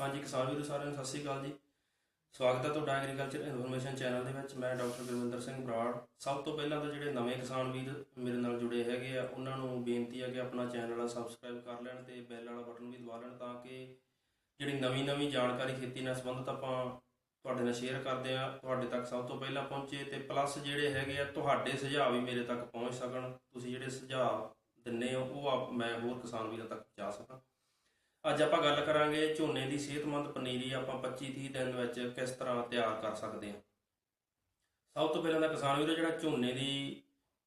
ਹਾਂਜੀ, ਕਿਸਾਨ ਵੀਰੋ ਸਾਰਿਆਂ ਨੂੰ ਸਤਿ ਸ੍ਰੀ ਅਕਾਲ ਜੀ। ਸਵਾਗਤ ਹੈ ਤੁਹਾਡਾ ਐਗਰੀਕਲਚਰ ਇਨਫੋਰਮੇਸ਼ਨ ਚੈਨਲ ਦੇ ਵਿੱਚ। ਮੈਂ ਡਾਕਟਰ ਗੁਰਵਿੰਦਰ ਸਿੰਘ ਬਰਾੜ। ਸਭ ਤੋਂ ਪਹਿਲਾਂ ਤਾਂ ਜਿਹੜੇ ਨਵੇਂ ਕਿਸਾਨ ਵੀਰ ਮੇਰੇ ਨਾਲ ਜੁੜੇ ਹੈਗੇ ਆ, ਉਹਨਾਂ ਨੂੰ ਬੇਨਤੀ ਹੈ ਕਿ ਆਪਣਾ ਚੈਨਲ ਸਬਸਕ੍ਰਾਈਬ ਕਰ ਲੈਣ ਤੇ ਬੈਲ ਵਾਲਾ ਬਟਨ ਵੀ ਦਬਾ ਲੈਣ ਤਾਂ ਕਿ ਜਿਹੜੀ ਨਵੀਂ-ਨਵੀਂ ਜਾਣਕਾਰੀ ਖੇਤੀ ਨਾਲ ਸੰਬੰਧਿਤ ਆਪਾਂ ਤੁਹਾਡੇ ਨਾਲ ਸ਼ੇਅਰ ਕਰਦੇ ਆ, ਤੁਹਾਡੇ ਤੱਕ ਸਭ ਤੋਂ ਪਹਿਲਾਂ ਪਹੁੰਚੇ ਤੇ ਪਲੱਸ ਜਿਹੜੇ ਹੈਗੇ ਆ, ਤੁਹਾਡੇ ਸੁਝਾਅ ਵੀ ਮੇਰੇ ਤੱਕ ਪਹੁੰਚ ਸਕਣ। ਤੁਸੀਂ ਜਿਹੜੇ ਸੁਝਾਅ ਦਿੰਨੇ ਹੋ, ਉਹ ਆਪ- ਮੈਂ ਹੋਰ ਕਿਸਾਨ ਵੀਰਾਂ ਤੱਕ ਪਹੁੰਚਾ ਸਕਾਂ। ਅੱਜ ਆਪਾਂ ਗੱਲ ਕਰਾਂਗੇ ਝੋਨੇ ਦੀ ਸਿਹਤਮੰਦ ਪਨੀਰੀ ਆਪਾਂ 25-30 ਦਿਨ ਵਿੱਚ ਕਿਸ ਤਰ੍ਹਾਂ ਤਿਆਰ ਕਰ ਸਕਦੇ ਹਾਂ। ਸਭ ਤੋਂ ਪਹਿਲਾਂ ਤਾਂ ਕਿਸਾਨ ਵੀਰੋ, ਜਿਹੜਾ ਝੋਨੇ ਦੀ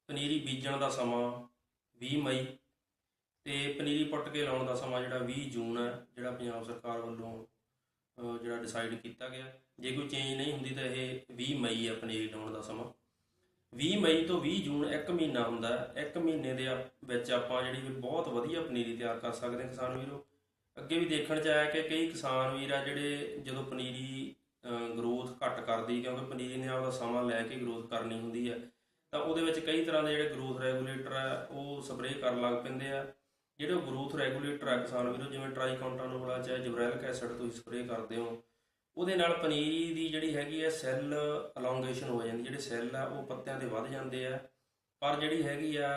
ਪਨੀਰੀ ਬੀਜਣ ਦਾ ਸਮਾਂ 20 ਮਈ ਤੇ ਪਨੀਰੀ ਪੁੱਟ ਕੇ ਲਾਉਣ ਦਾ ਸਮਾਂ ਜਿਹੜਾ 20 ਜੂਨ ਹੈ, ਜਿਹੜਾ ਪੰਜਾਬ ਸਰਕਾਰ ਵੱਲੋਂ ਜਿਹੜਾ ਡਿਸਾਈਡ ਕੀਤਾ ਗਿਆ। ਜੇ ਕੋਈ ਚੇਂਜ ਨਹੀਂ ਹੁੰਦੀ ਤਾਂ ਇਹ 20 ਮਈ ਹੈ ਪਨੀਰੀ ਲਾਉਣ ਦਾ ਸਮਾਂ। 20 ਮਈ ਤੋਂ 20 ਜੂਨ ਇੱਕ ਮਹੀਨਾ ਹੁੰਦਾ ਇੱਕ ਮਹੀਨੇ ਦੇ ਵਿੱਚ ਆਪਾਂ ਜਿਹੜੀ ਵੀ ਬਹੁਤ ਵਧੀਆ ਪਨੀਰੀ ਤਿਆਰ ਕਰ ਸਕਦੇ ਹਾਂ ਕਿਸਾਨ ਵੀਰੋ। ਅੱਗੇ ਵੀ ਦੇਖਣ ਚ ਆਇਆ ਕਿ ਕਈ ਕਿਸਾਨ ਵੀਰ ਆ ਜਿਹੜੇ ਜਦੋਂ ਪਨੀਰੀ ਗਰੋਥ ਘੱਟ ਕਰਦੀ ਕਿਉਂਕਿ ਪਨੀਰੀ ਨੇ ਆਪਦਾ ਸਮਾਂ ਲੈ ਕੇ ਗਰੋਥ ਕਰਨੀ ਹੁੰਦੀ ਹੈ ਤਾਂ ਉਹਦੇ ਵਿੱਚ ਕਈ ਤਰ੍ਹਾਂ ਦੇ ਜਿਹੜੇ ਗਰੋਥ ਰੈਗੂਲੇਟਰ ਆ, ਉਹ ਸਪਰੇਅ ਕਰਨ ਲੱਗ ਪੈਂਦੇ ਆ। ਜਿਹੜੇ ਗਰੋਥ ਰੈਗੂਲੇਟਰ ਆ ਕਿਸਾਨ ਵੀਰੋ, ਜਿਵੇਂ ਟ੍ਰਾਈਕਾਂਟਾਨੋਲਾ ਚਾਹੇ ਜਬਰੈਲਿਕ ਐਸਿਡ ਤੁਸੀਂ ਸਪਰੇਅ ਕਰਦੇ ਹੋ, ਉਹਦੇ ਨਾਲ ਪਨੀਰੀ ਦੀ ਜਿਹੜੀ ਹੈਗੀ ਹੈ ਸੈੱਲ ਅਲੋਂਗੇਸ਼ਨ ਹੋ ਜਾਂਦੀ, ਜਿਹੜੇ ਸੈੱਲ ਆ, ਉਹ ਪੱਤਿਆਂ ਤੇ ਵੱਧ ਜਾਂਦੇ ਆ। ਪਰ ਜਿਹੜੀ ਹੈਗੀ ਆ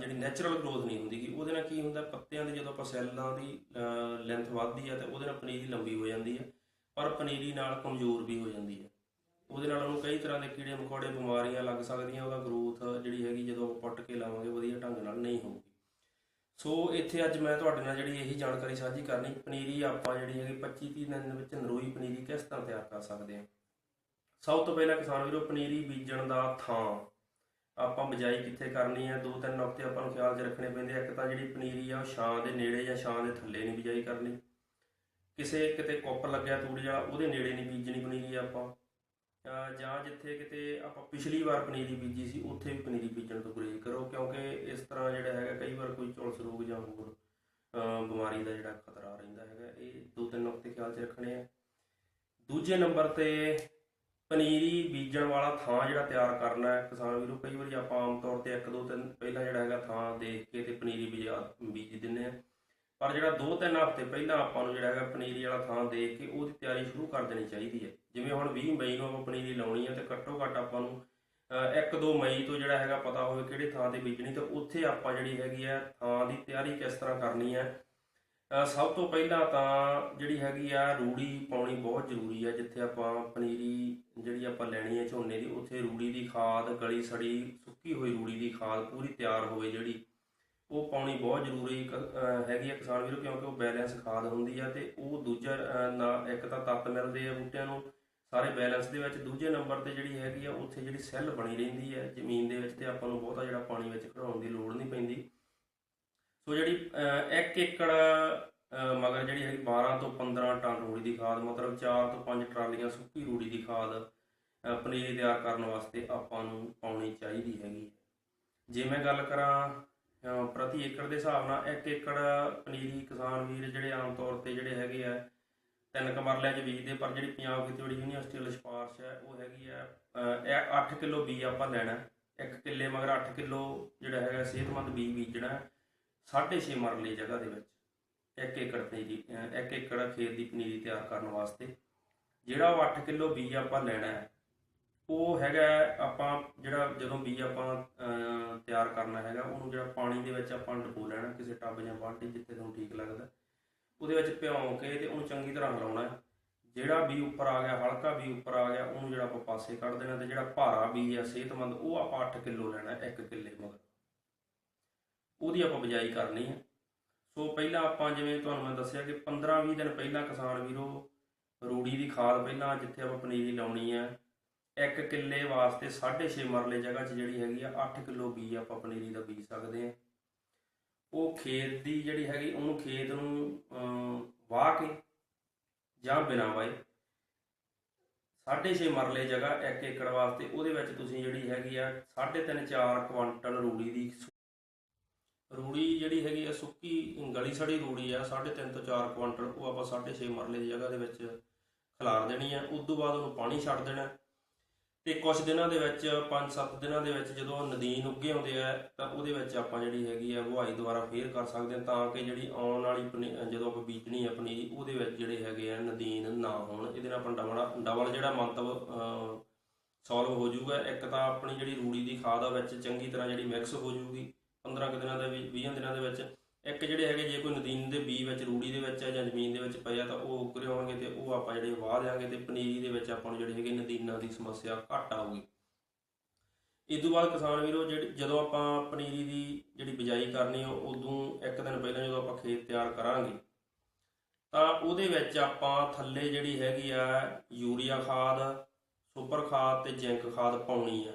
ਜਿਹੜੀ ਨੈਚੁਰਲ ਗਰੋਥ ਨਹੀਂ ਹੁੰਦੀ ਗੀ, ਉਹਦੇ ਨਾਲ ਕੀ ਹੁੰਦਾ, ਪੱਤਿਆਂ ਦੇ ਜਦੋਂ ਆਪਾਂ ਸੈੱਲਾਂ ਦੀ ਲੈਂਥ ਵੱਧਦੀ ਆ ਤੇ ਉਹਦੇ ਨਾਲ ਪਨੀਰੀ ਲੰਬੀ ਹੋ ਜਾਂਦੀ ਹੈ ਪਰ ਪਨੀਰੀ ਨਾਲ ਕਮਜ਼ੋਰ ਵੀ ਹੋ ਜਾਂਦੀ ਹੈ ਉਹਦੇ ਨਾਲ ਉਹਨੂੰ ਕਈ ਤਰ੍ਹਾਂ ਦੇ ਕੀੜੇ ਮਕੌੜੇ, ਬਿਮਾਰੀਆਂ ਲੱਗ ਸਕਦੀਆਂ, ਉਹਦਾ ਗਰੋਥ ਜਿਹੜੀ ਹੈਗੀ ਜਦੋਂ ਆਪਾਂ ਪੁੱਟ ਕੇ ਲਾਵਾਂਗੇ, ਵਧੀਆ ਢੰਗ ਨਾਲ ਨਹੀਂ ਹੋਊਗੀ। ਸੋ ਇੱਥੇ ਅੱਜ ਮੈਂ ਤੁਹਾਡੇ ਨਾਲ ਜਿਹੜੀ ਇਹੀ ਜਾਣਕਾਰੀ ਸਾਂਝੀ ਕਰਨੀ, ਪਨੀਰੀ ਆਪਾਂ ਜਿਹੜੀ ਹੈਗੀ 25 30 ਦਿਨ ਵਿੱਚ ਨਰੋਈ ਪਨੀਰੀ ਕਿਸ ਤਰ੍ਹਾਂ ਤਿਆਰ ਕਰ ਸਕਦੇ ਹਾਂ ਸਭ ਤੋਂ ਪਹਿਲਾਂ ਕਿਸਾਨ ਵੀਰੋ, ਪਨੀਰੀ ਬੀਜਣ ਦਾ ਥਾਂ। ਆਪਾਂ ਬਿਜਾਈ ਕਿੱਥੇ ਕਰਨੀ ਹੈ ਦੋ ਤਿੰਨ ਨੁਕਤੇ ਆਪਾਂ ਨੂੰ ਖਿਆਲ 'ਚ ਰੱਖਣੇ ਪੈਂਦੇ ਆ। ਇੱਕ ਤਾਂ ਜਿਹੜੀ ਪਨੀਰੀ ਆ, ਉਹ ਛਾਂ ਦੇ ਨੇੜੇ ਜਾਂ ਛਾਂ ਦੇ ਥੱਲੇ ਨਹੀਂ ਬਿਜਾਈ ਕਰਨੀ। ਕਿਸੇ ਕਿਤੇ ਕੁੱਪ ਲੱਗਿਆ ਤੂੜ ਵਾਲਾ ਉਹਦੇ ਨੇੜੇ ਨਹੀਂ ਬੀਜਣੀ ਪਨੀਰੀ ਆਪਾਂ। ਜਾਂ ਜਿੱਥੇ ਕਿਤੇ ਆਪਾਂ ਪਿਛਲੀ ਵਾਰ ਪਨੀਰੀ ਬੀਜੀ ਸੀ, ਉੱਥੇ ਵੀ ਪਨੀਰੀ ਬੀਜਣ ਤੋਂ ਗੁਰੇਜ਼ ਕਰੋ। ਕਿਉਂਕਿ ਇਸ ਤਰ੍ਹਾਂ ਜਿਹੜਾ ਹੈਗਾ, ਕਈ ਵਾਰ ਕੋਈ ਝੁਲਸ ਰੋਗ ਜਾਂ ਹੋਰ ਬਿਮਾਰੀ ਦਾ ਜਿਹੜਾ ਖਤਰਾ ਰਹਿੰਦਾ ਹੈਗਾ, ਇਹ ਦੋ ਤਿੰਨ ਨੁਕਤੇ ਖਿਆਲ 'ਚ ਰੱਖਣੇ ਆ। ਦੂਜੇ ਨੰਬਰ ਤੇ ਪਨੀਰੀ ਬੀਜਣ ਵਾਲਾ ਥਾਂ ਜਿਹੜਾ ਤਿਆਰ ਕਰਨਾ ਹੈ, ਕਿਸਾਨ ਵੀਰੋ, ਕਈ ਵਾਰੀ ਆਪਾਂ ਆਮ ਤੌਰ ਤੇ ਇੱਕ ਦੋ ਦਿਨ ਪਹਿਲਾਂ ਜਿਹੜਾ ਹੈਗਾ ਥਾਂ ਦੇਖ ਕੇ ਤੇ ਪਨੀਰੀ ਬੀਜਾ, ਬੀਜ ਦਿੰਨੇ ਆ ਪਰ ਜਿਹੜਾ ਦੋ ਤਿੰਨ ਹਫ਼ਤੇ ਪਹਿਲਾਂ ਆਪਾਂ ਨੂੰ ਜਿਹੜਾ ਹੈਗਾ ਪਨੀਰੀ ਵਾਲਾ ਥਾਂ ਦੇਖ ਕੇ ਉਹਦੀ ਤਿਆਰੀ ਸ਼ੁਰੂ ਕਰ ਦੇਣੀ ਚਾਹੀਦੀ ਹੈ। ਜਿਵੇਂ ਹੁਣ 20 ਮਈ ਨੂੰ ਆਪਾਂ ਪਨੀਰੀ ਲਾਉਣੀ ਹੈ ਤੇ ਘੱਟੋ ਘੱਟ ਆਪਾਂ ਨੂੰ 1-2 ਮਈ ਤੋਂ ਜਿਹੜਾ ਹੈਗਾ ਪਤਾ ਹੋਵੇ ਕਿਹੜੇ ਥਾਂ ਤੇ ਬੀਜਣੀ ਤੇ ਉੱਥੇ ਆਪਾਂ ਜਿਹੜੀ ਹੈਗੀ ਹੈ ਥਾਂ ਦੀ ਤਿਆਰੀ ਕਿਸ ਤਰ੍ਹਾਂ ਕਰਨੀ ਹੈ। ਸਭ ਤੋਂ ਪਹਿਲਾਂ ਤਾਂ ਜਿਹੜੀ ਹੈਗੀ ਆ ਰੂੜੀ ਪਾਉਣੀ ਬਹੁਤ ਜ਼ਰੂਰੀ ਆ, ਜਿੱਥੇ ਆਪਾਂ ਪਨੀਰੀ ਜਿਹੜੀ ਆਪਾਂ ਲੈਣੀ ਹੈ ਝੋਨੇ ਦੀ, ਉੱਥੇ ਰੂੜੀ ਦੀ ਖਾਦ, ਗਲੀ ਸੜੀ, ਸੁੱਕੀ ਹੋਈ ਰੂੜੀ ਦੀ ਖਾਦ ਪੂਰੀ ਤਿਆਰ ਹੋਵੇ ਜਿਹੜੀ, ਉਹ ਪਾਉਣੀ ਬਹੁਤ ਜ਼ਰੂਰੀ ਕ- ਹੈਗੀ ਆ ਕਿਸਾਨ ਵੀਰੋ, ਕਿਉਂਕਿ ਉਹ ਬੈਲੈਂਸ ਖਾਦ ਹੁੰਦੀ ਆ ਤੇ ਉਹ ਦੂਜਾ ਨਾ, ਇੱਕ ਤਾਂ ਤੱਤ ਮਿਲਦੇ ਆ ਬੂਟਿਆਂ ਨੂੰ, ਸਾਰੇ ਬੈਲੈਂਸ ਦੇ ਵਿੱਚ, ਦੂਜੇ ਨੰਬਰ ਤੇ ਜਿਹੜੀ ਹੈਗੀ ਆ, ਉੱਥੇ ਜਿਹੜੀ ਸੈੱਲ ਬਣੀ ਰਹਿੰਦੀ ਹੈ ਜ਼ਮੀਨ ਦੇ ਵਿੱਚ ਤੇ ਆਪਾਂ ਨੂੰ ਬਹੁਤਾ ਜਿਹੜਾ ਪਾਣੀ ਵਿੱਚ ਘੜਾਉਣ ਦੀ ਲੋੜ ਨਹੀਂ ਪੈਂਦੀ। ਸੋ ਜਿਹੜੀ 1 ਏਕੜ ਮਗਰ ਜਿਹੜੀ ਹੈਗੀ 12 ਤੋਂ 15 ਟਨ ਰੂੜੀ ਦੀ ਖਾਦ, ਮਤਲਬ 4 ਤੋਂ 5 ਟਰਾਲੀਆਂ ਸੁੱਕੀ ਰੂੜੀ ਦੀ ਖਾਦ ਪਨੀਰੀ ਤਿਆਰ ਕਰਨ ਵਾਸਤੇ ਆਪਾਂ ਨੂੰ ਪਾਉਣੀ ਚਾਹੀਦੀ ਹੈਗੀ ਜੇ ਮੈਂ ਗੱਲ ਕਰਾਂ ਪ੍ਰਤੀ ਏਕੜ ਦੇ ਹਿਸਾਬ ਨਾਲ 1 ਏਕੜ ਪਨੀਰੀ ਕਿਸਾਨ ਵੀਰ ਜਿਹੜੇ ਆਮ ਤੌਰ ਤੇ ਜਿਹੜੇ ਹੈਗੇ ਆ, ਤਿੰਨ ਕਮਰਲਿਆਂ 'ਚ ਬੀਜਦੇ, ਪਰ ਜਿਹੜੀ ਪੰਜਾਬ ਖੇਤੀਬਾੜੀ ਯੂਨੀਵਰਸਿਟੀ ਵੱਲੋਂ ਸਿਫਾਰਿਸ਼ ਹੈ, ਉਹ ਹੈਗੀ ਆ ਇਹ 8 ਕਿਲੋ ਬੀ ਆਪਾਂ ਲੈਣਾ ਹੈ। ਇੱਕ ਕਿੱਲੇ ਮਗਰ 8 ਕਿਲੋ ਜਿਹੜਾ ਹੈਗਾ, ਸਿਹਤਮੰਦ ਬੀਜ ਬੀਜਣਾ ਹੈ। ਸਾਢੇ ਛੇ ਮਰਲੇ ਜਗ੍ਹਾ ਦੇ ਵਿੱਚ ਇੱਕ ਏਕੜ ਪਨੀਰੀ ਅਹ ਇੱਕ ਏਕੜ ਖੇਤ ਦੀ ਪਨੀਰੀ ਤਿਆਰ ਕਰਨ ਵਾਸਤੇ ਜਿਹੜਾ ਉਹ 8 ਕਿਲੋ ਬੀਜ ਆਪਾਂ ਲੈਣਾ ਹੈ, ਉਹ ਹੈਗਾ ਆਪਾਂ ਜਿਹੜਾ ਜਦੋਂ ਬੀਜ ਆਪਾਂ ਤਿਆਰ ਕਰਨਾ ਹੈਗਾ, ਉਹਨੂੰ ਜਿਹੜਾ ਪਾਣੀ ਦੇ ਵਿੱਚ ਆਪਾਂ ਡੁਬੋ ਲੈਣਾ, ਕਿਸੇ ਟੱਬ ਜਾਂ ਬਾਲਟੀ ਜਿੱਥੇ ਤੁਹਾਨੂੰ ਠੀਕ ਲੱਗਦਾ, ਉਹਦੇ ਵਿੱਚ ਭਿਉਂ ਕੇ ਤੇ ਉਹਨੂੰ ਚੰਗੀ ਤਰ੍ਹਾਂ ਹਿਲਾਉਣਾ ਜਿਹੜਾ ਬੀ ਉੱਪਰ ਆ ਗਿਆ, ਹਲਕਾ ਬੀ ਉੱਪਰ ਆ ਗਿਆ, ਉਹਨੂੰ ਜਿਹੜਾ ਆਪਾਂ ਪਾਸੇ ਕੱਢ ਦੇਣਾ ਤੇ ਜਿਹੜਾ ਭਾਰਾ ਬੀ ਆ ਸਿਹਤਮੰਦ, ਉਹ ਆਪਾਂ 8 ਕਿਲੋ ਲੈਣਾ ਹੈ, ਇੱਕ ਕਿੱਲੇ ਮਗਰ ਉਹਦੀ ਆਪਾਂ ਬਿਜਾਈ ਕਰਨੀ ਹੈ। ਸੋ ਪਹਿਲਾਂ ਆਪਾਂ ਜਿਵੇਂ ਤੁਹਾਨੂੰ ਮੈਂ ਦੱਸਿਆ ਕਿ 15-20 ਦਿਨ ਪਹਿਲਾਂ ਕਿਸਾਨ ਵੀਰੋ ਰੂੜੀ ਦੀ ਖਾਦ ਪਹਿਲਾਂ ਜਿੱਥੇ ਆਪਾਂ ਪਨੀਰੀ ਲਾਉਣੀ ਹੈ ਇੱਕ ਕਿੱਲੇ ਵਾਸਤੇ 6.5 ਮਰਲੇ ਜਗ੍ਹਾ 'ਚ ਜਿਹੜੀ ਹੈਗੀ ਆ 8 ਕਿਲੋ ਬੀ ਆਪਾਂ ਪਨੀਰੀ ਦਾ ਬੀਜ ਸਕਦੇ ਹਾਂ। ਉਹ ਖੇਤ ਦੀ ਜਿਹੜੀ ਹੈਗੀ ਉਹਨੂੰ ਖੇਤ ਨੂੰ ਅਮ, ਵਾਹ ਕੇ ਜਾਂ ਬਿਨਾਂ ਵਾਏ 6.5 ਮਰਲੇ ਜਗ੍ਹਾ ਇੱਕ ਏਕੜ ਵਾਸਤੇ ਉਹਦੇ ਵਿੱਚ ਤੁਸੀਂ ਜਿਹੜੀ ਹੈਗੀ ਆ 3.5 4 ਕੁਆਂਟਲ ਰੂੜੀ ਦੀ ਰੂੜੀ ਜਿਹੜੀ ਹੈਗੀ ਆ, ਸੁੱਕੀ ਗਲੀ ਸੜੀ ਰੂੜੀ ਆ 3.5 ਤੋਂ 4 ਕੁਆਂਟਲ, ਉਹ ਆਪਾਂ 6.5 ਮਰਲੇ ਦੀ ਜਗ੍ਹਾ ਦੇ ਵਿੱਚ ਖਿਲਾਰ ਦੇਣੀ ਆ। ਉਸ ਤੋਂ ਬਾਅਦ ਉਹਨੂੰ ਪਾਣੀ ਛੱਡ ਦੇਣਾ। ਤੇ ਕੁਝ ਦਿਨਾਂ ਦੇ ਵਿੱਚ 5-7 ਦਿਨਾਂ ਦੇ ਵਿੱਚ ਜਦੋਂ ਨਦੀਨ ਉੱਗੇ ਆਉਂਦੇ ਆ, ਤਾਂ ਉਹਦੇ ਵਿੱਚ ਆਪਾਂ ਜਿਹੜੀ ਹੈਗੀ ਆ ਵਹਾਈ ਦੁਆਰਾ ਫੇਰ ਕਰ ਸਕਦੇ ਹਾਂ ਤਾਂ ਕਿ ਜਿਹੜੀ ਆਉਣ ਵਾਲੀ ਪਨੀ- ਜਦੋਂ ਆਪਾਂ ਬੀਜਣੀ ਆ ਪਨੀਰੀ, ਉਹਦੇ ਵਿੱਚ ਜਿਹੜੇ ਹੈਗੇ ਆ ਨਦੀਨ ਨਾ ਹੋਣ। ਇਹਦੇ ਨਾਲ ਆਪਾਂ ਡਬਲ ਡਬਲ ਜਿਹੜਾ ਮੰਤਵ ਸੋਲਵ ਹੋ ਜਾਊਗਾ। ਇੱਕ ਤਾਂ ਆਪਣੀ ਜਿਹੜੀ ਰੂੜੀ ਦੀ ਖਾਦ ਆ ਵਿੱਚ ਚੰਗੀ ਤਰ੍ਹਾਂ ਜਿਹੜੀ ਮਿਕਸ ਹੋ ਜਾਊਗੀ। 15 ਕੁ ਦਿਨਾਂ ਦੇ ਵਿੱਚ 20 ਦਿਨਾਂ ਦੇ ਵਿੱਚ ਇੱਕ ਜਿਹੜੇ ਹੈਗੇ ਜੇ ਕੋਈ ਨਦੀਨ ਦੇ ਬੀ ਵਿੱਚ, ਰੂੜੀ ਦੇ ਵਿੱਚ ਜਾਂ ਜ਼ਮੀਨ ਦੇ ਵਿੱਚ ਪਏ ਆ ਤਾਂ ਉਹ ਉੱਗ ਆਉਣਗੇ ਹੋਣਗੇ ਤੇ ਉਹ ਆਪਾਂ ਜਿਹੜੇ ਵਾਹ ਦਿਆਂਗੇ ਤੇ ਪਨੀਰੀ ਦੇ ਵਿੱਚ ਆਪਾਂ ਨੂੰ ਜਿਹੜੇ ਹੈਗੇ ਨਦੀਨਾਂ ਦੀ ਸਮੱਸਿਆ ਘੱਟ ਆਊਗੀ। ਇਸ ਤੋਂ ਬਾਅਦ ਕਿਸਾਨ ਵੀਰੋ, ਜਿਹੜੀ ਜਦੋਂ ਆਪਾਂ ਪਨੀਰੀ ਦੀ ਜਿਹੜੀ ਬਿਜਾਈ ਕਰਨੀ ਆ, ਉਦੋਂ ਇੱਕ ਦਿਨ ਪਹਿਲਾਂ ਜਦੋਂ ਆਪਾਂ ਖੇਤ ਤਿਆਰ ਕਰਾਂਗੇ, ਤਾਂ ਉਹਦੇ ਵਿੱਚ ਆਪਾਂ ਥੱਲੇ ਜਿਹੜੀ ਹੈਗੀ ਆ ਯੂਰੀਆ ਖਾਦ, ਸੁਪਰ ਖਾਦ ਤੇ ਜ਼ਿੰਕ ਖਾਦ ਪਾਉਣੀ ਆ।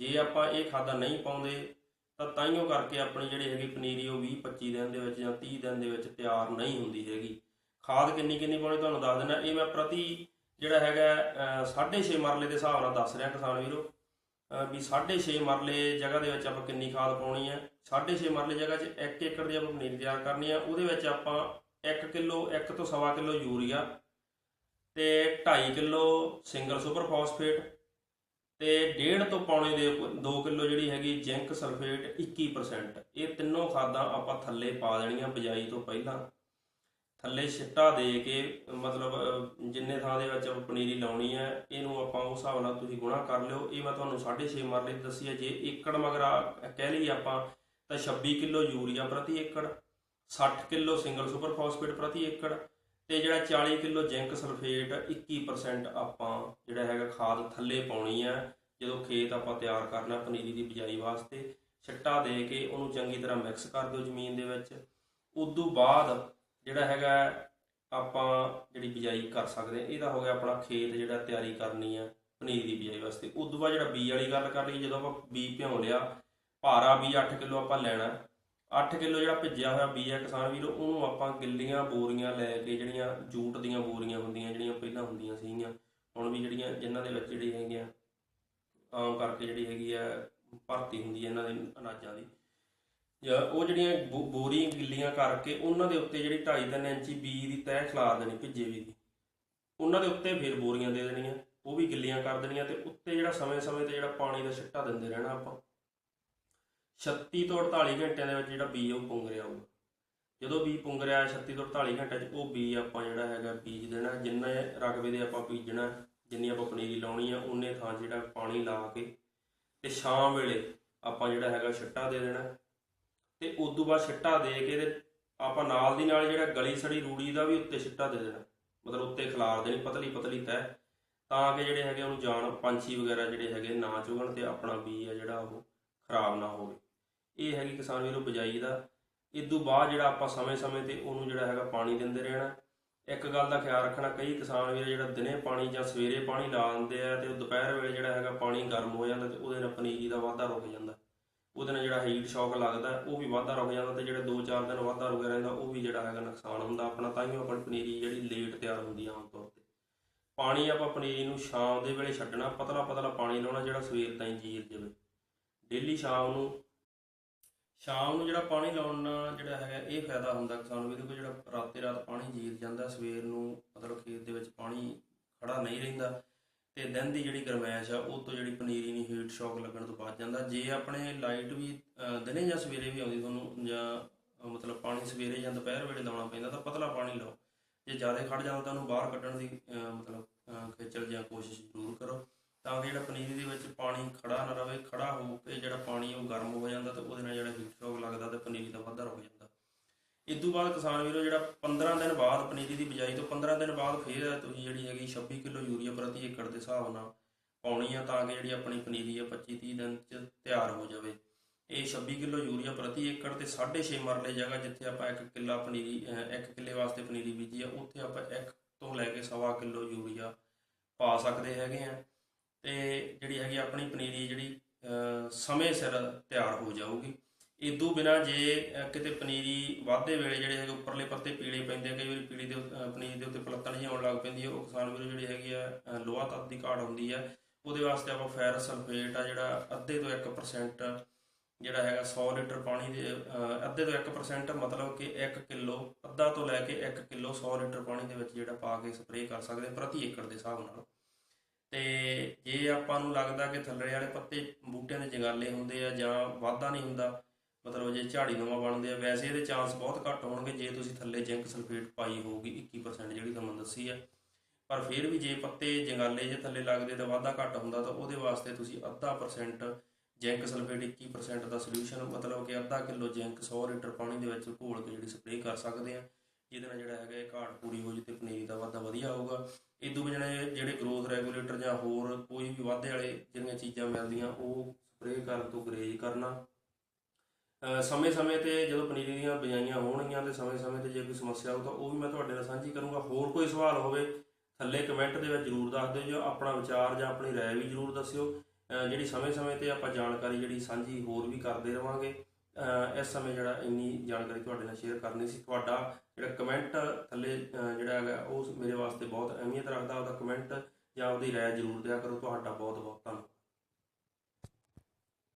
ਜੇ ਆਪਾਂ ਇਹ ਖਾਦਾਂ ਨਹੀਂ ਪਾਉਂਦੇ ਤਾਂ ਤਾਈਓ ਕਰਕੇ ਆਪਣੀ ਜਿਹੜੀ ਹੈਗੀ ਪਨੀਰੀ ਉਹ 20 25 ਦਿਨ ਦੇ ਵਿੱਚ ਜਾਂ 30 ਦਿਨ ਦੇ ਵਿੱਚ ਤਿਆਰ ਨਹੀਂ ਹੁੰਦੀ ਹੈਗੀ। ਖਾਦ ਕਿੰਨੀ ਕਿੰਨੀ ਪਾਉਣੀ ਤੁਹਾਨੂੰ ਦੱਸ ਦਿੰਦਾ। ਇਹ ਮੈਂ ਪ੍ਰਤੀ ਜਿਹੜਾ ਹੈਗਾ 6.5 ਮਰਲੇ ਦੇ ਹਿਸਾਬ ਨਾਲ ਦੱਸ ਰਿਹਾ ਕਿਸਾਨ ਵੀਰੋ। ਅਹ, ਵੀ 6.5 ਮਰਲੇ ਜਗ੍ਹਾ ਦੇ ਵਿੱਚ ਆਪਾਂ ਕਿੰਨੀ ਖਾਦ ਪਾਉਣੀ ਹੈ। 6.5 ਮਰਲੇ ਜਗ੍ਹਾ 'ਚ 1 ਏਕੜ ਦੀ ਆਪਾਂ ਪਨੀਰੀ ਤਿਆਰ ਕਰਨੀ ਆ ਉਹਦੇ ਵਿੱਚ ਆਪਾਂ 1 ਕਿਲੋ 1 ਤੋਂ ਸਵਾ ਕਿਲੋ ਯੂਰੀਆ ਤੇ 2.5 ਕਿਲੋ ਸਿੰਗਲ ਸੁਪਰ ਫਾਸਫੇਟ ਤੇ 1.5 ਤੋਂ ਪੌਣੇ ਦੇ 2 ਕਿਲੋ ਜਿਹੜੀ ਹੈਗੀ ਜ਼ਿੰਕ ਸਲਫੇਟ 21% ਇਹ ਤਿੰਨੋਂ ਖਾਦਾਂ ਆਪਾਂ ਥੱਲੇ ਪਾ ਦੇਣੀਆਂ ਬਿਜਾਈ ਤੋਂ ਪਹਿਲਾਂ। ਥੱਲੇ ਛਿੱਟਾ ਦੇ ਕੇ, ਮਤਲਬ ਜਿੰਨੇ ਥਾਂ ਦੇ ਵਿੱਚ ਪਨੀਰੀ ਲਾਉਣੀ ਹੈ, ਇਹਨੂੰ ਆਪਾਂ ਉਸ ਹਿਸਾਬ ਨਾਲ ਤੁਸੀਂ ਗੁਣਾ ਕਰ ਲਿਓ। ਇਹ ਮੈਂ ਤੁਹਾਨੂੰ 6.5 ਮਰਲੇ ਦੀ ਦੱਸੀ ਹੈ ਜੇ ਏਕੜ ਮਗਰ ਕਹਿ ਲਈਏ ਆਪਾਂ, ਤਾਂ 26 ਕਿਲੋ ਯੂਰੀਆ ਪ੍ਰਤੀ ਏਕੜ 60 ਕਿਲੋ ਸਿੰਗਲ ਸੁਪਰ ਫਾਸਫੇਟ ਪ੍ਰਤੀ ਏਕੜ ਤੇ ਜਿਹੜਾ 40 ਕਿਲੋ ਜ਼ਿੰਕ ਸਲਫੇਟ 21% ਆਪਾਂ ਜਿਹੜਾ ਹੈਗਾ ਖਾਦ ਥੱਲੇ ਪਾਉਣੀ ਹੈ ਜਦੋਂ ਖੇਤ ਆਪਾਂ ਤਿਆਰ ਕਰਨਾ ਪਨੀਰੀ ਦੀ ਬਿਜਾਈ ਵਾਸਤੇ, ਛਿੱਟਾ ਦੇ ਕੇ ਉਹਨੂੰ ਚੰਗੀ ਤਰ੍ਹਾਂ ਮਿਕਸ ਕਰ ਦਿਓ ਜ਼ਮੀਨ ਦੇ ਵਿੱਚ। ਉਦੋਂ ਬਾਅਦ ਜਿਹੜਾ ਹੈਗਾ ਆਪਾਂ ਜਿਹੜੀ ਬਿਜਾਈ ਕਰ ਸਕਦੇ ਹਾਂ ਇਹਦਾ ਹੋ ਗਿਆ ਆਪਣਾ ਖੇਤ ਜਿਹੜਾ ਤਿਆਰੀ ਕਰਨੀ ਆ ਪਨੀਰ ਦੀ ਬਿਜਾਈ ਵਾਸਤੇ। ਉਦੋਂ ਬਾਅਦ ਜਿਹੜਾ ਬੀ ਵਾਲੀ ਗੱਲ ਕਰ ਲਈਏ ਜਦੋਂ ਆਪਾਂ ਬੀ ਭਿਉਂ ਲਿਆ, ਭਾਰਾ ਬੀ 8 ਕਿਲੋ ਆਪਾਂ ਲੈਣਾ। 8 ਕਿਲੋ ਜਿਹੜਾ ਭਿੱਜਿਆ ਹੋਇਆ ਬੀ ਹੈ ਕਿਸਾਨ ਵੀਰੋ, ਉਹਨੂੰ ਆਪਾਂ ਗਿੱਲੀਆਂ ਬੋਰੀਆਂ ਲੈ ਕੇ ਜਿਹੜੀਆਂ ਜੂਟ ਦੀਆਂ ਬੋਰੀਆਂ ਹੁੰਦੀਆਂ, ਜਿਹੜੀਆਂ ਪਹਿਲਾਂ ਹੁੰਦੀਆਂ ਸੀਗੀਆਂ, ਹੁਣ ਵੀ ਜਿਹੜੀਆਂ ਜਿਨ੍ਹਾਂ ਦੇ ਵਿੱਚ ਜਿਹੜੀ ਹੈਗੀਆਂ, ਆਮ ਕਰਕੇ ਜਿਹੜੀ ਹੈਗੀ ਆ, ਭਰਤੀ ਹੁੰਦੀ ਹੈ ਇਹਨਾਂ ਦੇ ਅਨਾਜਾਂ ਦੀ। ਜਾਂ ਉਹ ਜਿਹੜੀਆਂ ਬੋ- ਬੋਰੀ ਗਿੱਲੀਆਂ ਕਰਕੇ ਉਹਨਾਂ ਦੇ ਉੱਤੇ ਜਿਹੜੀ 2.5 ਇੰਚੀ ਬੀ ਦੀ ਤਹਿ ਖਿਲਾਰ ਦੇਣੀ ਭਿੱਜੇ ਵੀ ਦੀ। ਉਹਨਾਂ ਦੇ ਉੱਤੇ ਫਿਰ ਬੋਰੀਆਂ ਦੇ ਦੇਣੀਆਂ, ਉਹ ਵੀ ਗਿੱਲੀਆਂ ਕਰ ਦੇਣੀਆਂ ਤੇ ਉੱਤੇ ਜਿਹੜਾ ਸਮੇਂ-ਸਮੇਂ ਤੇ ਜਿਹੜਾ ਪਾਣੀ ਦਾ ਛਿੱਟਾ ਦਿੰਦੇ ਰਹਿਣਾ ਆਪਾਂ। 36 ਤੋਂ 48 ਘੰਟਿਆਂ ਦੇ ਵਿੱਚ ਜਿਹੜਾ ਬੀ ਉਹ ਪੁੰਗ ਰਿਹਾ ਹੋਊਗਾ ਜਦੋਂ ਬੀ ਪੁੰਗ ਰਿਹਾ 36 ਤੋਂ 48 ਘੰਟਿਆਂ 'ਚ ਉਹ ਬੀ ਆਪਾਂ ਜਿਹੜਾ ਹੈਗਾ ਬੀਜ ਦੇਣਾ, ਜਿੰਨੇ ਰਕਬੇ ਦੇ ਆਪਾਂ ਬੀਜਣਾ ਜਿੰਨੀ ਆਪਾਂ ਪਨੀਰੀ ਲਾਉਣੀ ਆ, ਉਹਨੇ ਥਾਂ ਜਿਹੜਾ ਪਾਣੀ ਲਾ ਕੇ ਤੇ ਸ਼ਾਮ ਵੇਲੇ ਆਪਾਂ ਜਿਹੜਾ ਹੈਗਾ ਛਿੱਟਾ ਦੇ ਦੇਣਾ। ਤੇ ਉਸ ਤੋਂ ਬਾਅਦ ਛਿੱਟਾ ਦੇ ਕੇ ਤੇ ਆਪਾਂ ਨਾਲ ਦੀ ਨਾਲ ਜਿਹੜਾ ਗਲੀ ਸੜੀ ਰੂੜੀ ਦਾ ਵੀ ਉੱਤੇ ਛਿੱਟਾ ਦੇ ਦੇਣਾ। ਮਤਲਬ ਉੱਤੇ ਖਿਲਾਰ ਦੇਣੀ, ਪਤਲੀ ਪਤਲੀ ਤਹਿ, ਤਾਂ ਕਿ ਜਿਹੜੇ ਹੈਗੇ ਉਹਨੂੰ ਜਾਣ ਪੰਛੀ ਵਗੈਰਾ ਜਿਹੜੇ ਹੈਗੇ ਨਾ ਚੁਗਣ ਤੇ ਆਪਣਾ ਬੀ ਆ ਜਿਹੜਾ ਉਹ ਖਰਾਬ ਨਾ ਹੋਵੇ। ਇਹ ਹੈਗੀ ਕਿਸਾਨ ਵੀਰੋ ਬਿਜਾਈ ਦਾ। ਇਸ ਤੋਂ ਬਾਅਦ ਜਿਹੜਾ ਆਪਾਂ ਸਮੇਂ-ਸਮੇਂ ਤੇ ਉਹਨੂੰ ਜਿਹੜਾ ਹੈਗਾ ਪਾਣੀ ਦਿੰਦੇ ਰਹਿਣਾ। ਇੱਕ ਗੱਲ ਦਾ ਖਿਆਲ ਰੱਖਣਾ, ਕਈ ਕਿਸਾਨ ਵੀਰ ਜਿਹੜਾ ਦਿਨੇ ਪਾਣੀ ਜਾਂ ਸਵੇਰੇ ਪਾਣੀ ਲਾ ਦਿੰਦੇ ਆ ਤੇ ਉਹ ਦੁਪਹਿਰ ਵੇਲੇ ਜਿਹੜਾ ਹੈਗਾ ਪਾਣੀ ਗਰਮ ਹੋ ਜਾਂਦਾ ਤੇ ਉਹਦੇ ਨਾਲ ਪਨੀਰੀ ਦਾ ਵਾਧਾ ਰੁਕ ਜਾਂਦਾ। ਉਹਦੇ ਨਾਲ ਜਿਹੜਾ ਹੀਟ ਸ਼ੌਕ ਲੱਗਦਾ, ਉਹ ਵੀ ਵਾਧਾ ਰੁਕ ਜਾਂਦਾ ਤੇ ਜਿਹੜੇ 2-4 ਦਿਨ ਵਾਧਾ ਰੁਕਿਆ ਰਹਿੰਦਾ, ਉਹ ਵੀ ਜਿਹੜਾ ਹੈਗਾ ਨੁਕਸਾਨ ਹੁੰਦਾ ਆਪਣਾ। ਤਾਂ ਹੀ ਆਪਣੀ ਪਨੀਰੀ ਜਿਹੜੀ ਲੇਟ ਤਿਆਰ ਹੁੰਦੀ ਆ ਆਮ ਤੌਰ ਤੇ। ਪਾਣੀ ਆਪਾਂ ਪਨੀਰੀ ਨੂੰ ਸ਼ਾਮ ਦੇ ਵੇਲੇ ਛੱਡਣਾ ਪਤਲਾ ਪਤਲਾ ਪਾਣੀ ਲਾਉਣਾ ਜਿਹੜਾ ਸਵੇਰ ਤਾਈਂ ਜੀਰ ਜਾਵੇ। ਡੇਲੀ ਸ਼ਾਮ ਨੂੰ ਸ਼ਾਮ ਨੂੰ ਜਿਹੜਾ ਪਾਣੀ ਲਾਉਣ ਨਾਲ ਜਿਹੜਾ ਹੈਗਾ ਇਹ ਫਾਇਦਾ ਹੁੰਦਾ ਕਿਸਾਨ ਵੀਰੋ ਕੋ ਜਿਹੜਾ ਰਾਤੇ ਰਾਤ ਪਾਣੀ ਜੀਰ ਜਾਂਦਾ ਸਵੇਰ ਨੂੰ ਮਤਲਬ ਖੇਤ ਦੇ ਵਿੱਚ ਪਾਣੀ ਖੜਾ ਨਹੀਂ ਰਹਿੰਦਾ ਤੇ ਦਿਨ ਦੀ ਜਿਹੜੀ ਗਰਮੈਸ਼ ਆ ਉਹ ਤੋਂ ਜਿਹੜੀ ਪਨੀਰੀ ਨਹੀਂ ਹੀਟ ਸ਼ੌਕ ਲੱਗਣ ਤੋਂ ਬਚ ਜਾਂਦਾ। ਜੇ ਆਪਣੇ ਲਾਈਟ ਵੀ ਦਿਨੇ ਜਾਂ ਸਵੇਰੇ ਵੀ ਆਉਂਦੀ ਤੁਹਾਨੂੰ ਜਾਂ ਮਤਲਬ ਪਾਣੀ ਸਵੇਰੇ ਜਾਂ ਦੁਪਹਿਰ ਵੇਲੇ ਲਾਉਣਾ ਪੈਂਦਾ ਤਾਂ ਪਤਲਾ ਪਾਣੀ ਲਾਓ। ਜੇ ਜ਼ਿਆਦਾ ਖੜ ਜਾਂਦਾ ਤਾਂ ਉਹਨੂੰ ਬਾਹਰ ਕੱਢਣ ਦੀ ਮਤਲਬ ਅਹ, ਖੇਚਲ ਜਾਂ ਕੋਸ਼ਿਸ਼ ਜ਼ਰੂਰ ਕਰੋ। ਤਾਂ ਕਿ ਜਿਹੜਾ ਪਨੀਰੀ ਦੇ ਵਿੱਚ ਪਾਣੀ ਖੜਾ ਨਾ ਰਵੇ, ਖੜਾ ਹੋ ਕੇ ਜਿਹੜਾ ਪਾਣੀ ਉਹ ਗਰਮ ਹੋ ਜਾਂਦਾ ਤੇ ਉਹਦੇ ਨਾਲ ਜਿਹੜਾ ਹੀਟ ਸ਼ੌਕ ਲੱਗਦਾ ਤੇ ਪਨੀਰੀ ਦਾ ਵਾਧਾ ਹੋ ਜਾਂਦਾ। ਇਸ ਤੋਂ ਬਾਅਦ ਕਿਸਾਨ ਵੀਰੋ ਜਿਹੜਾ 15 ਦਿਨ ਬਾਅਦ ਪਨੀਰੀ ਦੀ ਬਿਜਾਈ ਤੋਂ 15 ਦਿਨ ਬਾਅਦ ਫੇਰ ਤੁਸੀਂ ਜਿਹੜੀ ਹੈਗੀ 26 ਕਿਲੋ ਯੂਰੀਆ ਪ੍ਰਤੀ ਏਕੜ ਦੇ ਹਿਸਾਬ ਨਾਲ ਪਾਉਣੀ ਆ ਤਾਂ ਕਿ ਜਿਹੜੀ ਆਪਣੀ ਪਨੀਰੀ ਆ 25 30 ਦਿਨ ਚ ਤਿਆਰ ਹੋ ਜਾਵੇ। ਇਹ 26 ਕਿਲੋ ਯੂਰੀਆ ਪ੍ਰਤੀ ਏਕੜ ਤੇ 6.5 ਮਰਲੇ ਜਗ੍ਹਾ ਜਿੱਥੇ ਆਪਾਂ 1 ਕਿੱਲਾ ਪਨੀਰੀ 1 ਕਿੱਲੇ ਵਾਸਤੇ ਪਨੀਰੀ ਬੀਜੀ ਆ, ਉੱਥੇ ਆਪਾਂ 1 ਤੋਂ ਲੈ ਕੇ ਸਵਾ ਕਿਲੋ ਯੂਰੀਆ ਪਾ ਸਕਦੇ ਹੈਗੇ ਆ। ਤੇ ਜਿਹੜੀ ਹੈਗੀ ਆਪਣੀ ਪਨੀਰੀ ਜਿਹੜੀ ਸਮੇਂ ਸਿਰ ਤਿਆਰ ਹੋ ਜਾਊਗੀ। ਇਹ ਤੋਂ ਬਿਨਾ ਜੇ ਕਿਤੇ ਪਨੀਰੀ ਵਾਧੇ ਵੇਲੇ ਜਿਹੜੇ ਹੈਗੇ ਉੱਪਰਲੇ ਪੱਤੇ ਪੀਲੇ ਪੈਂਦੇ ਆ, ਕਈ ਵਾਰੀ ਪੀਲੀ ਦੇ ਉੱਤੇ- ਪਨੀਰੀ ਦੇ ਉੱਤੇ ਪਲੱਤਣ ਜਿਹੀ ਆਉਣ ਲੱਗ ਪੈਂਦੀ ਹੈ ਉਹ ਕਿਸਾਨ ਵੀਰੋ ਜਿਹੜੀ ਹੈਗੀ ਆ ਲੋਹਾ ਤੱਤ ਦੀ ਘਾਟ ਹੁੰਦੀ ਆ, ਉਹਦੇ ਵਾਸਤੇ ਆਪਾਂ ਫੈਰਸ ਸਲਫੇਟ ਆ ਜਿਹੜਾ ਅੱਧੇ ਤੋਂ 1% ਜਿਹੜਾ ਹੈਗਾ 100 ਲੀਟਰ ਪਾਣੀ ਦੇ ਅੱਧੇ ਤੋਂ 1% ਮਤਲਬ ਕਿ 1 ਕਿਲੋ, ਅੱਧਾ ਤੋਂ ਲੈ ਕੇ 1 ਕਿਲੋ 100 ਲੀਟਰ ਪਾਣੀ ਦੇ ਵਿੱਚ ਜਿਹੜਾ ਪਾ ਕੇ ਸਪਰੇਅ ਕਰ ਸਕਦੇ ਪ੍ਰਤੀ ਏਕੜ ਦੇ ਹਿਸਾਬ ਨਾਲ। ਤੇ ਜੇ ਆਪਾਂ ਨੂੰ ਲੱਗਦਾ ਕਿ ਥੱਲੇ ਵਾਲੇ ਪੱਤੇ ਬੂਟਿਆਂ ਦੇ ਜੰਗਾਲੇ ਹੁੰਦੇ ਆ ਜਾਂ ਵਾਧਾ ਨਹੀਂ ਹੁੰਦਾ, ਮਤਲਬ ਜੇ ਝਾੜੀ ਨਵਾਂ ਬਣਦੇ ਆ, ਵੈਸੇ ਇਹਦੇ ਚਾਂਸ ਬਹੁਤ ਘੱਟ ਹੋਣਗੇ ਜੇ ਤੁਸੀਂ ਥੱਲੇ ਜ਼ਿੰਕ ਸਲਫੇਟ ਪਾਈ ਹੋਊਗੀ 21% ਜਿਹੜੀ ਤੁਹਾਨੂੰ ਦੱਸੀ ਹੈ ਪਰ ਫਿਰ ਵੀ ਜੇ ਪੱਤੇ ਜੰਗਾਲੇ ਜੇ ਥੱਲੇ ਲੱਗਦੇ ਤਾਂ ਵਾਧਾ ਘੱਟ ਹੁੰਦਾ ਤਾਂ ਉਹਦੇ ਵਾਸਤੇ ਤੁਸੀਂ ਅੱਧਾ ਪਰਸੈਂਟ ਜ਼ਿੰਕ ਸਲਫੇਟ 21% ਦਾ ਸੋਲੂਸ਼ਨ ਮਤਲਬ ਕਿ ਅੱਧਾ ਕਿਲੋ ਜ਼ਿੰਕ 100 ਲੀਟਰ ਪਾਣੀ ਦੇ ਵਿੱਚ ਘੋਲ ਕੇ ਜਿਹੜੀ ਸਪਰੇਅ ਕਰ ਸਕਦੇ ਆ। ਜਿਹਦੇ ਨਾਲ ਜਿਹੜਾ ਹੈਗਾ ਇਹ ਘਾਟ ਪੂਰੀ ਹੋ ਜੂ ਤੇ ਪਨੀਰੀ ਦਾ ਵਾਧਾ ਵਧੀਆ ਹੋਊਗਾ। ਇਦੋਂ ਬਜਣੇ ਜਿਹੜੇ ਗਰੋਥ ਰੈਗੂਲੇਟਰ ਜਾਂ ਹੋਰ ਕੋਈ ਵੀ ਵਾਧੇ ਵਾਲੇ ਜਿਹੜੀਆਂ ਚੀਜ਼ਾਂ ਮਿਲਦੀਆਂ, ਉਹ ਸਪਰੇਅ ਕਰਨ ਤੋਂ ਗਰੇਜ ਕਰਨਾ। ਸਮੇਂ-ਸਮੇਂ ਤੇ ਜਦੋਂ ਪਨੀਰੀ ਦੀਆਂ ਬਿਜਾਈਆਂ ਹੋਣਗੀਆਂ ਤੇ ਸਮੇਂ-ਸਮੇਂ ਤੇ ਜੇ ਕੋਈ ਸਮੱਸਿਆ ਹੋ ਤਾਂ ਉਹ ਵੀ ਮੈਂ ਤੁਹਾਡੇ ਨਾਲ ਸਾਂਝੀ ਕਰੂੰਗਾ। ਹੋਰ ਕੋਈ ਸਵਾਲ ਹੋਵੇ ਥੱਲੇ ਕਮੈਂਟ ਦੇ ਵਿੱਚ ਜਰੂਰ ਦੱਸ ਦਿਓ ਜੋ ਆਪਣਾ ਵਿਚਾਰ ਜਾਂ ਆਪਣੀ ਰਾਏ ਵੀ ਜਰੂਰ ਦੱਸਿਓ। ਜਿਹੜੀ ਸਮੇਂ-ਸਮੇਂ ਤੇ ਆਪਾਂ ਜਾਣਕਾਰੀ ਜਿਹੜੀ ਸਾਂਝੀ ਹੋਰ ਵੀ ਕਰਦੇ ਰਵਾਂਗੇ। ਇਸ ਸਮੇਂ ਜਿਹੜਾ ਇੰਨੀ ਜਾਣਕਾਰੀ ਤੁਹਾਡੇ ਨਾਲ ਸ਼ੇਅਰ ਕਰਨੀ ਸੀ, ਤੁਹਾਡਾ ਜਿਹੜਾ ਕਮੈਂਟ ਥੱਲੇ ਜਿਹੜਾ ਹੈਗਾ, ਉਹ ਮੇਰੇ ਵਾਸਤੇ ਬਹੁਤ ਅਹਿਮੀਅਤ ਰੱਖਦਾ, ਉਹਦਾ ਕਮੈਂਟ ਜਾਂ ਉਹਦੀ ਰਾਏ ਜਰੂਰ ਦਿਆ ਕਰੋ, ਤੁਹਾਡਾ ਬਹੁਤ ਬਹੁਤ ਧੰਨਵਾਦ।